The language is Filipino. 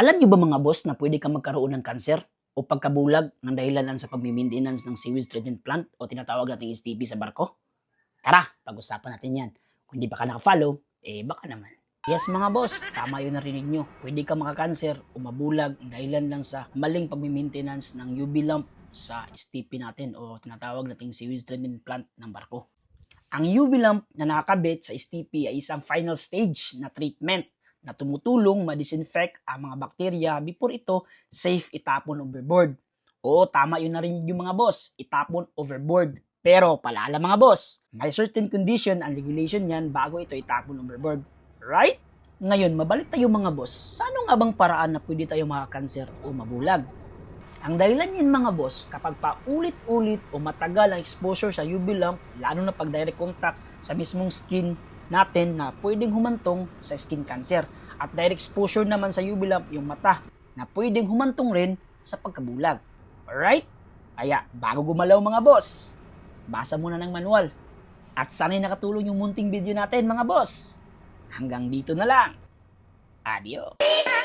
Alam niyo ba mga boss na pwede ka magkaroon ng kanser o pagkabulag ng dahilan sa pagmi-maintenance ng sewage treatment plant o tinatawag nating STP sa barko? Tara, pag-usapan natin yan. Kung hindi pa ka naka-follow, eh baka naman. Yes mga boss, tama yun narinig nyo. Pwede ka makakanser o mabulag dahilan lang sa maling pagmi-maintenance ng UV lamp sa STP natin o tinatawag nating sewage treatment plant ng barko. Ang UV lamp na nakakabit sa STP ay isang final stage na treatment na tumutulong ma-disinfect ang mga bakterya before ito safe itapon overboard. Oo, tama yun na rin yung mga boss, itapon overboard. Pero palaala mga boss, may certain condition and regulation yan bago ito itapon overboard. Right? Ngayon, mabalik tayo mga boss. Sa ano nga bang paraan na pwede tayo makakanser o mabulag? Ang dahilan yan mga boss, kapag paulit-ulit o matagal ang exposure sa UV lamp, lalo na pag direct contact sa mismong skin natin na pwedeng humantong sa skin cancer. At direct exposure naman sa UV lamp yung mata na pwedeng humantong rin sa pagkabulag. Alright? Kaya bago gumalaw mga boss, basa muna ng manual. At sana'y nakatulong yung munting video natin mga boss. Hanggang dito na lang. Adios!